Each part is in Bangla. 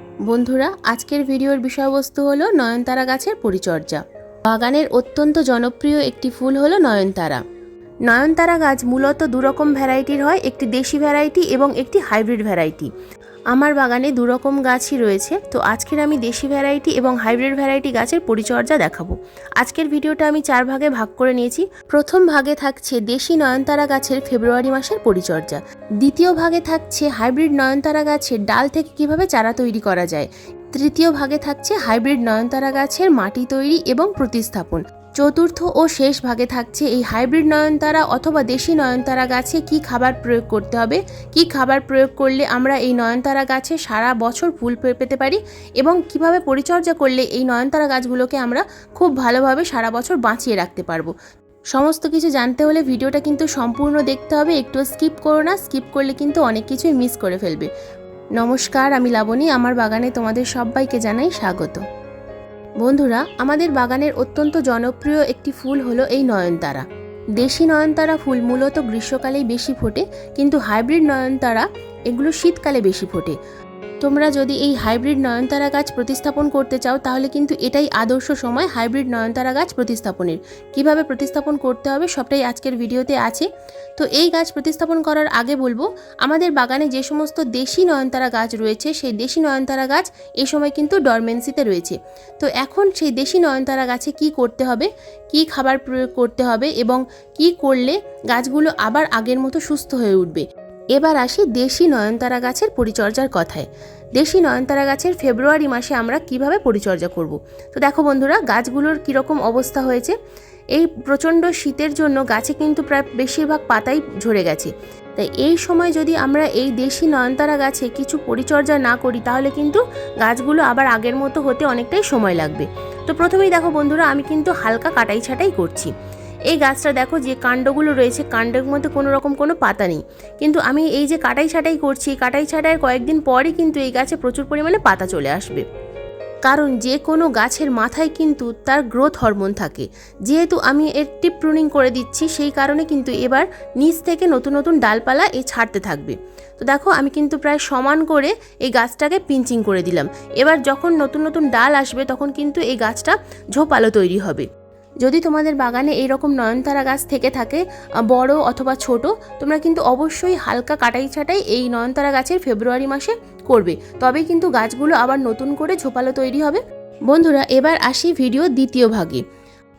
বন্ধুরা, আজকের ভিডিওর বিষয়বস্তু হলো নয়নতারা গাছের পরিচর্যা। বাগানের অত্যন্ত জনপ্রিয় একটি ফুল হলো নয়নতারা। নয়নতারা গাছ মূলত দুরকম ভ্যারাইটির হয়, একটি দেশি ভ্যারাইটি এবং একটি হাইব্রিড ভ্যারাইটি। আমার বাগানে দুরকম গাছই রয়েছে, তো আজকের আমি দেশি ভ্যারাইটি এবং হাইব্রিড ভ্যারাইটি গাছের পরিচর্যা দেখাবো। আজকের ভিডিওটা আমি চার ভাগে ভাগ করে নিয়েছি। প্রথম ভাগে থাকছে দেশি নয়নতারা গাছের ফেব্রুয়ারি মাসের পরিচর্যা। দ্বিতীয় ভাগে থাকছে হাইব্রিড নয়নতারা গাছের ডাল থেকে কীভাবে চারা তৈরি করা যায়। তৃতীয় ভাগে থাকছে হাইব্রিড নয়নতারা গাছের মাটি তৈরি এবং প্রতিস্থাপন। চতুর্থ ও শেষ ভাগে থাকছে এই হাইব্রিড নয়নতারা অথবা দেশি নয়নতারা গাছে কি খাবার প্রয়োগ করতে হবে, কি খাবার প্রয়োগ করলে আমরা এই নয়নতারা গাছে সারা বছর ফুল পেতে পারি এবং কীভাবে পরিচর্যা করলে এই নয়নতারা গাছগুলোকে আমরা খুব ভালোভাবে সারা বছর বাঁচিয়ে রাখতে পারব। সমস্ত কিছু জানতে হলে ভিডিওটা কিন্তু সম্পূর্ণ দেখতে হবে, একটু স্কিপ করো না, স্কিপ করলে কিন্তু অনেক কিছুই মিস করে ফেলবে। নমস্কার, আমি লাবণী। আমার বাগানে তোমাদের সবাইকে জানাই স্বাগত। বন্ধুরা, আমাদের বাগানের অত্যন্ত জনপ্রিয় একটি ফুল হলো এই নয়নতারা। দেশি নয়নতারা ফুল মূলত গ্রীষ্মকালেই বেশি ফোটে, কিন্তু হাইব্রিড নয়নতারা এগুলো শীতকালে বেশি ফোটে। তোমরা যদি এই হাইব্রিড নয়নতারা গাছ প্রতিস্থাপন করতে চাও, তাহলে কিন্তু এটাই আদর্শ সময় হাইব্রিড নয়নতারা গাছ প্রতিস্থাপনের। কীভাবে প্রতিস্থাপন করতে হবে সবটাই আজকের ভিডিওতে আছে। তো এই গাছ প্রতিস্থাপন করার আগে বলব, আমাদের বাগানে যে সমস্ত দেশি নয়নতারা গাছ রয়েছে, সেই দেশি নয়নতারা গাছ এই সময় কিন্তু ডরমেন্সিতে রয়েছে। তো এখন সেই দেশি নয়নতারা গাছে কি করতে হবে, কি খাবার প্রয়োগ করতে হবে এবং কি করলে গাছগুলো আবার আগের মতো সুস্থ হয়ে উঠবে? এবার আসি দেশি নয়নতারা গাছের পরিচর্যার কথায়। দেশি নয়নতারা গাছের ফেব্রুয়ারি মাসে আমরা কীভাবে পরিচর্যা করব? তো দেখো বন্ধুরা, গাছগুলোর কীরকম অবস্থা হয়েছে। এই প্রচণ্ড শীতের জন্য গাছে কিন্তু প্রায় বেশিরভাগ পাতাই ঝরে গেছে। তাই এই সময় যদি আমরা এই দেশি নয়নতারা গাছে কিছু পরিচর্যা না করি, তাহলে কিন্তু গাছগুলো আবার আগের মতো হতে অনেকটাই সময় লাগবে। তো প্রথমেই দেখো বন্ধুরা, আমি কিন্তু হালকা কাটাই ছাটাই করছি। এই গাছটা দেখো যে কাণ্ডগুলো রয়েছে, কাণ্ডের মধ্যে কোনো রকম কোনো পাতা নেই। কিন্তু আমি এই যে কাটাই ছাটাই করছি, কাটাই ছাটাই কয়েকদিন পরই কিন্তু এই গাছে প্রচুর পরিমাণে পাতা চলে আসবে। কারণ যে কোনো গাছের মাথায় কিন্তু তার গ্রোথ হরমোন থাকে। যেহেতু আমি এর টিপ প্রুনিং করে দিচ্ছি, সেই কারণে কিন্তু এবার নিচ থেকে নতুন নতুন ডালপালা এ ছাড়তে থাকবে। তো দেখো, আমি কিন্তু প্রায় সমান করে এই গাছটাকে পিঞ্চিং করে দিলাম। এবার যখন নতুন নতুন ডাল আসবে, তখন কিন্তু এই গাছটা ঝোপালো তৈরি হবে। যদি তোমাদের বাগানে এইরকম নয়নতারা গাছ থেকে থাকে বড় অথবা ছোট, তোমরা কিন্তু অবশ্যই হালকা কাটাই ছাটাই এই নয়নতারা গাছের ফেব্রুয়ারি মাসে করবে। তবে কিন্তু গাছগুলো আবার নতুন করে ঝোপালো তৈরি হবে। বন্ধুরা, এবার আসি ভিডিও দ্বিতীয় ভাগে।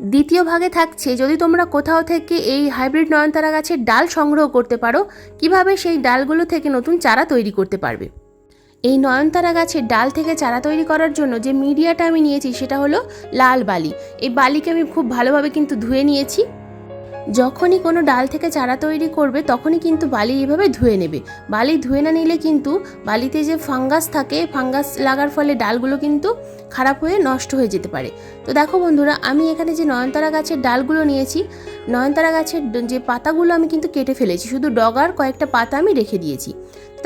দ্বিতীয় ভাগে থাকছে, যদি তোমরা কোথাও থেকে এই হাইব্রিড নয়নতারা গাছের ডাল সংগ্রহ করতে পারো, কীভাবে সেই ডালগুলো থেকে নতুন চারা তৈরি করতে পারবে? এই নয়নতারা গাছের ডাল থেকে চারা তৈরি করার জন্য যে মিডিয়াটা আমি নিয়েছি সেটা হলো লাল বালি। এই বালিকে আমি খুব ভালোভাবে কিন্তু ধুয়ে নিয়েছি। যখনই কোনো ডাল থেকে চারা তৈরি করবে, তখনই কিন্তু বালি এইভাবে ধুয়ে নেবে। বালি ধুয়ে না নিলে কিন্তু বালিতে যে ফাঙ্গাস থাকে, ফাঙ্গাস লাগার ফলে ডালগুলো কিন্তু খারাপ হয়ে নষ্ট হয়ে যেতে পারে। তো দেখো বন্ধুরা, আমি এখানে যে নয়নতারা গাছের ডালগুলো নিয়েছি, নয়নতারা গাছের যে পাতাগুলো আমি কিন্তু কেটে ফেলেছি। শুধু ডগার কয়েকটা পাতা আমি রেখে দিয়েছি।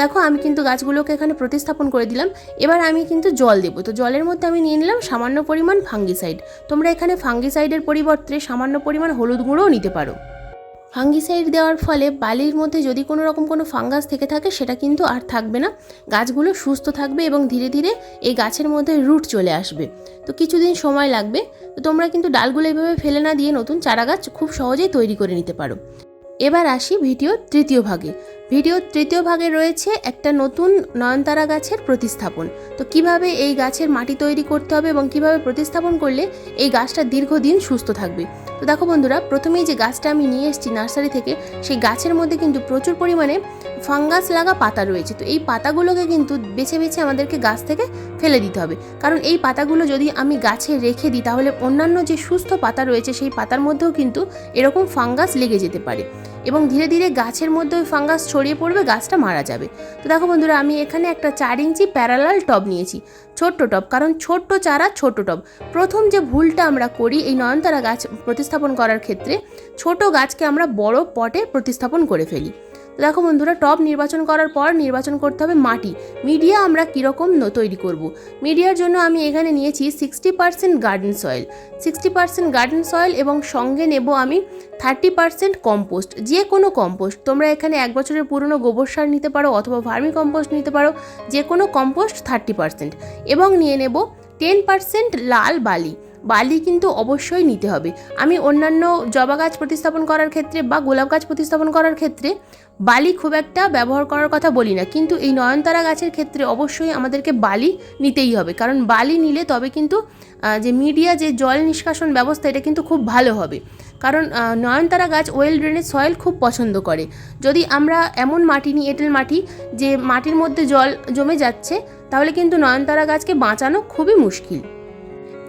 দেখো, আমি কিন্তু গাছগুলোকে এখানে প্রতিস্থাপন করে দিলাম। এবার আমি কিন্তু জল দেবো। তো জলের মধ্যে আমি নিয়ে নিলাম সামান্য পরিমাণ ফাঙ্গিসাইড তোমরা এখানে ফাঙ্গিসাইডের পরিবর্তে সামান্য পরিমাণ হলুদ গুঁড়োও নিতে পারো। ফাঙ্গিসাইড দেওয়ার ফলে বালির মধ্যে যদি কোনো রকম কোনো ফাঙ্গাস থেকে থাকে, সেটা কিন্তু আর থাকবে না। গাছগুলো সুস্থ থাকবে এবং ধীরে ধীরে এই গাছের মধ্যে রুট চলে আসবে। তো কিছুদিন সময় লাগবে। তো তোমরা কিন্তু ডালগুলো এভাবে ফেলে না দিয়ে নতুন চারা গাছ খুব সহজেই তৈরি করে নিতে পারো। এবার আসি ভিডিও তৃতীয় ভাগে। ভিডিও তৃতীয় ভাগে রয়েছে একটা নতুন নয়নতারা গাছের প্রতিস্থাপন। তো কীভাবে এই গাছের মাটি তৈরি করতে হবে এবং কীভাবে প্রতিস্থাপন করলে এই গাছটা দীর্ঘদিন সুস্থ থাকবে? তো দেখো বন্ধুরা, প্রথমেই যে গাছটা আমি নিয়ে এসেছি নার্সারি থেকে, সেই গাছের মধ্যে কিন্তু প্রচুর পরিমাণে ফাঙ্গাস লাগা পাতা রয়েছে। তো এই পাতাগুলোকে কিন্তু বেছে বেছে আমাদেরকে গাছ থেকে ফেলে দিতে হবে। কারণ এই পাতাগুলো যদি আমি গাছে রেখে দিই, তাহলে অন্যান্য যে সুস্থ পাতা রয়েছে, সেই পাতার মধ্যেও কিন্তু এরকম ফাঙ্গাস লেগে যেতে পারে। এবং ধীরে ধীরে গাছের মধ্যে ওই ফাঙ্গাস ছড়িয়ে পড়বে, গাছটা মারা যাবে। তো দেখো বন্ধুরা, আমি এখানে একটা চার ইঞ্চি প্যারালাল টব নিয়েছি। ছোট্ট টব কারণ ছোট্ট চারা ছোট টব প্রথম যে ভুলটা আমরা করি এই নয়নতারা গাছ প্রতিস্থাপন করার ক্ষেত্রে, ছোট গাছকে আমরা বড় পটে প্রতিস্থাপন করে ফেলি। দেখো বন্ধুরা টব নির্বাচন করার পর নির্বাচন করতে হবে মাটি। মিডিয়া আমরা কীরকম তৈরি করব। মিডিয়ার জন্য আমি এখানে নিয়েছি sixty percent garden soil sixty percent garden soil এবং সঙ্গে নেব আমি থার্টি পার্সেন্ট কম্পোস্ট যে কোনো কম্পোস্ট তোমরা এখানে এক বছরের পুরনো গোবর সার নিতে পারো অথবা ভার্মি কম্পোস্ট নিতে পারো, যে কোনো কম্পোস্ট থার্টি পার্সেন্ট এবং নিয়ে নেব টেন পার্সেন্ট লাল বালি। বালি কিন্তু অবশ্যই নিতে হবে। আমি অন্যান্য জবা গাছ প্রতিস্থাপন করার ক্ষেত্রে বা গোলাপ গাছ প্রতিস্থাপন করার ক্ষেত্রে বালি খুব একটা ব্যবহার করার কথা বলি না। কিন্তু এই নয়নতারা গাছের ক্ষেত্রে অবশ্যই আমাদেরকে বালি নিতেই হবে। কারণ বালি নিলে তবে কিন্তু যে মিডিয়া, যে জল নিষ্কাশন ব্যবস্থা, এটা কিন্তু খুব ভালো হবে। কারণ নয়নতারা গাছ ওয়েল ড্রেনেজ সয়েল খুব পছন্দ করে। যদি আমরা এমন মাটি নিই, এঁটেল মাটি, যে মাটির মধ্যে জল জমে যাচ্ছে, তাহলে কিন্তু নয়নতারা গাছকে বাঁচানো খুবই মুশকিল।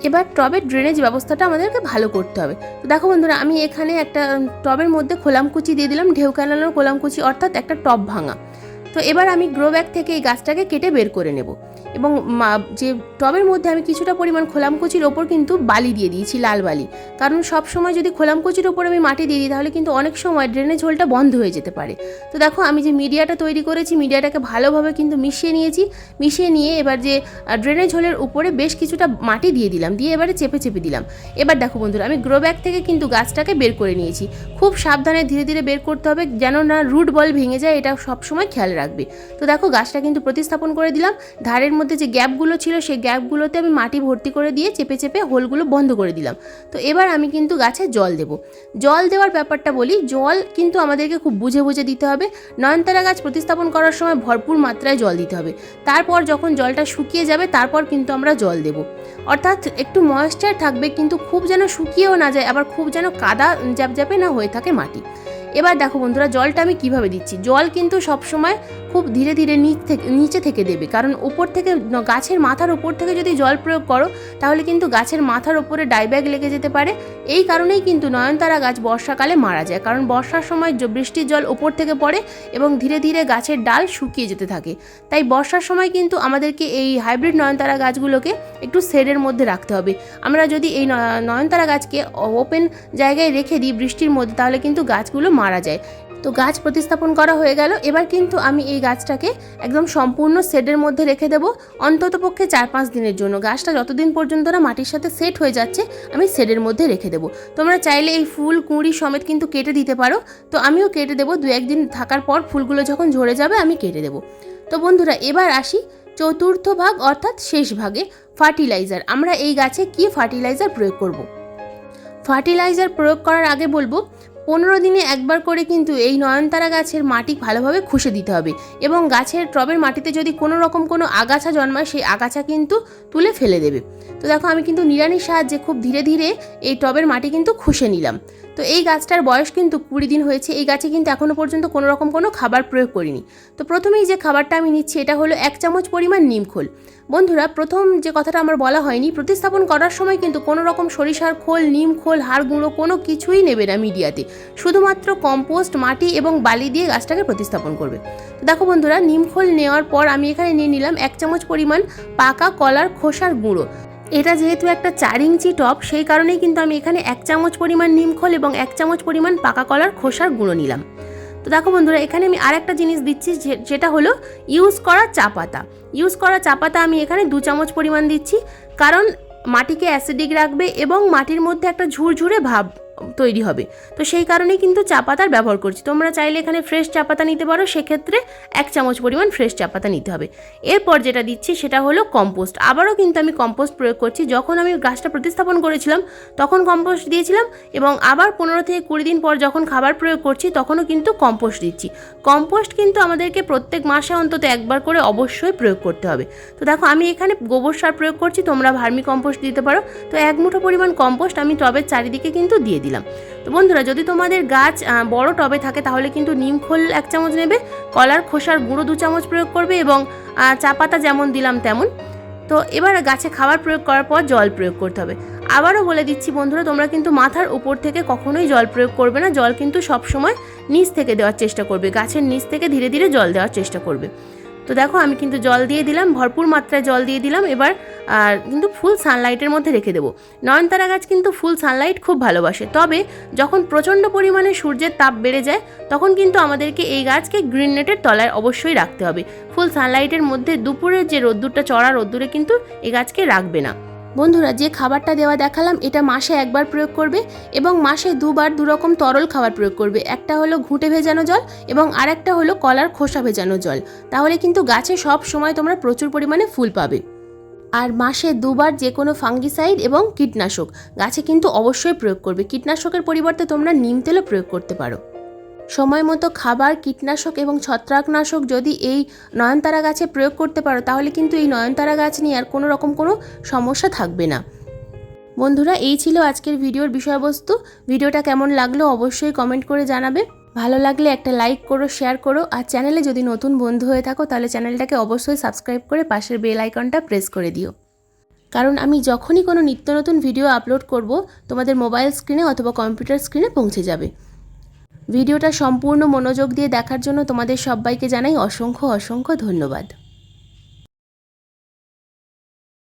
এবার টবের ড্রেনেজ ব্যবস্থাটা আমাদেরকে ভালো করতে হবে। তো দেখো বন্ধুরা, আমি এখানে একটা টবের মধ্যে খোলামকুচি দিয়ে দিলাম, ঢেউ ক্যানালের খোলামকুচি, অর্থাৎ একটা টব ভাঙা। তো এবার আমি গ্রো ব্যাগ থেকে এই গাছটাকে কেটে বের করে নেব। এবং যে টবের মধ্যে আমি কিছুটা পরিমাণ খোলামকুচির ওপর কিন্তু বালি দিয়ে দিয়েছি, লাল বালি। কারণ সব সময় যদি খোলামকুচির ওপর আমি মাটি দিয়ে দিই, তাহলে কিন্তু অনেক সময় ড্রেনেজ হোলটা বন্ধ হয়ে যেতে পারে। তো দেখো, আমি যে মিডিয়াটা তৈরি করেছি, মিডিয়াটাকে ভালোভাবে কিন্তু মিশিয়ে নিয়েছি। মিশিয়ে নিয়ে এবার যে ড্রেনেজ হোলের উপরে বেশ কিছুটা মাটি দিয়ে দিলাম, দিয়ে এবারে চেপে চেপে দিলাম। এবার দেখো বন্ধুরা, আমি গ্রো ব্যাগ থেকে কিন্তু গাছটাকে বের করে নিয়েছি। খুব সাবধানে ধীরে ধীরে বের করতে হবে, যেন না রুট বল ভেঙে যায়, এটা সবসময় খেয়াল রাখবে। তো দেখো, গাছটা কিন্তু প্রতিস্থাপন করে দিলাম। ধারের মধ্যে যে গ্যাপগুলো ছিল, সেই গ্যাপগুলোতে আমি মাটি ভর্তি করে দিয়ে চেপে চেপে হোলগুলো বন্ধ করে দিলাম। তো এবার আমি কিন্তু গাছে জল দেব। জল দেওয়ার ব্যাপারটা বলি, জল কিন্তু আমাদেরকে খুব বুঝে বুঝে দিতে হবে। নয়নতারা গাছ প্রতিস্থাপন করার সময় ভরপুর মাত্রায় জল দিতে হবে। তারপর যখন জলটা শুকিয়ে যাবে, তারপর কিন্তু আমরা জল দেব। অর্থাৎ একটু ময়েশ্চার থাকবে, কিন্তু খুব যেন শুকিয়েও না যায়, আবার খুব যেন কাদা জ্যাপজ্যাপে না হয়ে থাকে মাটি। এবার দেখো বন্ধুরা, জলটা আমি কীভাবে দিচ্ছি? জল কিন্তু সবসময় খুব ধীরে ধীরে নিচ থেকে, নিচে থেকে দেবে। কারণ উপর থেকে, গাছের মাথার উপর থেকে যদি জল প্রয়োগ করো, তাহলে কিন্তু গাছের মাথার উপরে ডাইব্যাগ লেগে যেতে পারে। এই কারণেই কিন্তু নয়নতারা গাছ বর্ষাকালে মারা যায়। কারণ বর্ষার সময় বৃষ্টির জল উপর থেকে পড়ে এবং ধীরে ধীরে গাছের ডাল শুকিয়ে যেতে থাকে। তাই বর্ষার সময় কিন্তু আমাদেরকে এই হাইব্রিড নয়নতারা গাছগুলোকে একটু শেডের মধ্যে রাখতে হবে। আমরা যদি এই নয়নতারা গাছকে ওপেন জায়গায় রেখে দিই বৃষ্টির মধ্যে, তাহলে কিন্তু গাছগুলো মারা যায়। তো গাছ প্রতিস্থাপন করা হয়ে গেল। এবার কিন্তু আমি এই গাছটাকে একদম সম্পূর্ণ শেডের মধ্যে রেখে দেবো। অন্তত পক্ষে চার পাঁচ দিনের জন্য। গাছটা যতদিন পর্যন্ত না মাটির সাথে সেট হয়ে যাচ্ছে, আমি শেডের মধ্যে রেখে দেবো। তোমরা চাইলে এই ফুল, কুঁড়ি সমেত কিন্তু কেটে দিতে পারো। তো আমিও কেটে দেবো। দু একদিন থাকার পর ফুলগুলো যখন ঝরে যাবে, আমি কেটে দেবো। তো বন্ধুরা, এবার আসি চতুর্থ ভাগ, অর্থাৎ শেষ ভাগে, ফার্টিলাইজার। আমরা এই গাছে কি ফার্টিলাইজার প্রয়োগ করব। ফার্টিলাইজার প্রয়োগ করার আগে বলব পনেরো দিনে একবার করে কিন্তু এই নয়নতারা গাছের মাটি ভালোভাবে খুশে দিতে হবে এবং গাছের টবের মাটিতে যদি কোনো রকম কোনো আগাছা জন্মায়, সেই আগাছা কিন্তু তুলে ফেলে দেবে। তো দেখো, আমি কিন্তু নিড়ানির সাহায্যে খুব ধীরে ধীরে এই টবের মাটি কিন্তু খুশে নিলাম। তো এই গাছটার বয়স কিন্তু কুড়ি দিন হয়েছে, এই গাছে কিন্তু এখনও পর্যন্ত কোনো রকম কোনো খাবার প্রয়োগ করিনি। তো প্রথমেই যে খাবারটা আমি নিচ্ছি, এটা হলো এক চামচ পরিমাণ নিমখোল বন্ধুরা, প্রথম যে কথাটা আমার বলা হয়নি, প্রতিস্থাপন করার সময় কিন্তু কোনো রকম সরিষার খোল, নিম খোল, হাড় গুঁড়ো কোনো কিছুই নেবে না মিডিয়াতে। শুধুমাত্র কম্পোস্ট, মাটি এবং বালি দিয়ে গাছটাকে প্রতিস্থাপন করবে। তো দেখো বন্ধুরা, নিম খোল নেওয়ার পর আমি এখানে নিয়ে নিলাম এক চামচ পরিমাণ পাকা কলার খোসার গুঁড়ো। এটা যেহেতু একটা চার ইঞ্চি টপ, সেই কারণেই কিন্তু আমি এখানে এক চামচ পরিমাণ নিমখোল এবং এক চামচ পরিমাণ পাকা কলার খোসার গুঁড়ো নিলাম। তো দেখো বন্ধুরা, এখানে আমি আরেকটা জিনিস দিচ্ছি যেটা হলো ইউজ করা চা পাতা। ইউজ করা চা পাতা আমি এখানে দু চামচ পরিমাণ দিচ্ছি, কারণ মাটিকে অ্যাসিডিক রাখবে এবং মাটির মধ্যে একটা ঝুরঝুরে ভাব তৈরি হবে। তো সেই কারণেই কিন্তু চা পাতার ব্যবহার করছি। তোমরা চাইলে এখানে ফ্রেশ চা পাতা নিতে পারো, সেক্ষেত্রে এক চামচ পরিমাণ ফ্রেশ চা পাতা নিতে হবে। এরপর যেটা দিচ্ছি সেটা হলো কম্পোস্ট আবারও কিন্তু আমি কম্পোস্ট প্রয়োগ করছি। যখন আমি গাছটা প্রতিস্থাপন করেছিলাম, তখন কম্পোস্ট দিয়েছিলাম এবং আবার পনেরো থেকে কুড়ি দিন পর যখন খাবার প্রয়োগ করছি, তখনও কিন্তু কম্পোস্ট দিচ্ছি। কম্পোস্ট কিন্তু আমাদেরকে প্রত্যেক মাসে অন্তত একবার করে অবশ্যই প্রয়োগ করতে হবে। তো দেখো, আমি এখানে গোবর সার প্রয়োগ করছি, তোমরা ভার্মি কম্পোস্ট দিতে পারো। তো এক মুঠো পরিমাণ কম্পোস্ট আমি টবের চারিদিকে কিন্তু দিয়ে দিলাম। তো বন্ধুরা, যদি তোমাদের গাছ বড় টবে থাকে, তাহলে কিন্তু নিম খোল এক চামচ নেবে, কলার খোসার গুঁড়ো দু চামচ প্রয়োগ করবে এবং চা পাতা যেমন দিলাম তেমন। তো এবার গাছে খাবার প্রয়োগ করার পর জল প্রয়োগ করতে হবে। আবারও বলে দিচ্ছি বন্ধুরা, তোমরা কিন্তু মাথার উপর থেকে কখনোই জল প্রয়োগ করবে না, জল কিন্তু সবসময় নিচ থেকে দেওয়ার চেষ্টা করবে, গাছের নিচ থেকে ধীরে ধীরে জল দেওয়ার চেষ্টা করবে। তো দেখো, আমি কিন্তু জল দিয়ে দিলাম, ভরপুর মাত্রায় জল দিয়ে দিলাম। এবার আর কিন্তু ফুল সানলাইটের মধ্যে রেখে দেবো। নয়নতারা গাছ কিন্তু ফুল সানলাইট খুব ভালোবাসে। তবে যখন প্রচণ্ড পরিমাণে সূর্যের তাপ বেড়ে যায়, তখন কিন্তু আমাদেরকে এই গাছকে গ্রিন নেটের তলায় অবশ্যই রাখতে হবে। ফুল সানলাইটের মধ্যে দুপুরের যে রোদ্দুরটা, চড়া রোদ্দুরে কিন্তু এই গাছকে রাখবে না। বন্ধুরা, যে খাবারটা দেওয়া দেখালাম, এটা মাসে একবার প্রয়োগ করবে এবং মাসে দুবার দুরকম তরল খাবার প্রয়োগ করবে। একটা হলো ঘুঁটে ভেজানো জল এবং আরেকটা হলো কলার খোসা ভেজানো জল। তাহলে কিন্তু গাছে সব সময় তোমরা প্রচুর পরিমাণে ফুল পাবে। আর মাসে দুবার যে কোনো ফাঙ্গিসাইড এবং কীটনাশক। গাছে কিন্তু অবশ্যই প্রয়োগ করবে। কীটনাশকের পরিবর্তে তোমরা নিম তেলও প্রয়োগ করতে পারো। সময় মতো খাবার, কীটনাশক এবং ছত্রাকনাশক যদি এই নয়নতারা গাছে প্রয়োগ করতে পারো, তাহলে কিন্তু এই নয়নতারা গাছ নিয়ে আর কোনো রকম কোনো সমস্যা থাকবে না। বন্ধুরা, এই ছিল আজকের ভিডিওর বিষয়বস্তু। ভিডিওটা কেমন লাগল অবশ্যই কমেন্ট করে জানাবে। ভালো লাগলে একটা লাইক করো শেয়ার করো আর চ্যানেলে যদি নতুন বন্ধু হয়ে থাকো তাহলে চ্যানেলটাকে অবশ্যই সাবস্ক্রাইব করে পাশের বেল আইকনটা প্রেস করে দিও। কারণ আমি যখনই কোনো নিত্য নতুন ভিডিও আপলোড করব, তোমাদের মোবাইল স্ক্রিনে অথবা কম্পিউটার স্ক্রিনে পৌঁছে যাবে। ভিডিওটা সম্পূর্ণ মনোযোগ দিয়ে দেখার জন্য তোমাদের সবাইকে জানাই অসংখ্য অসংখ্য ধন্যবাদ।